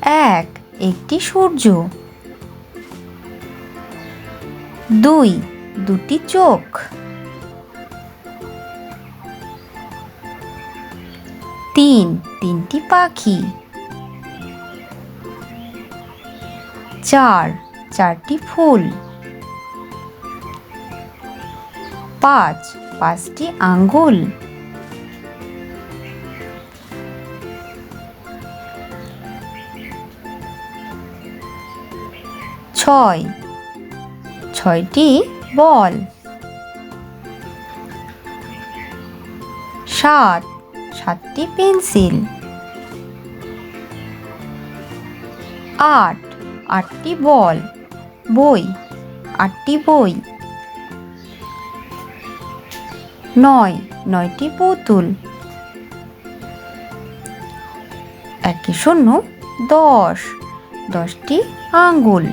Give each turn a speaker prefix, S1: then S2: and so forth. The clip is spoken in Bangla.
S1: এক, একটি সূর্য। দুই, দুটি চোখ। তিন, তিনটি পাখি। চার, চারটি ফুল। পাঁচ, পাঁচটি আঙ্গুল। ছয়। ছয়টি বল। সাত। সাতটি পেন্সিল। আট। আটটি বল। বই। আটটি বই। নয়। নয়টি পুতুল। একে শূন্য, দশ। দশটি আঙ্গুল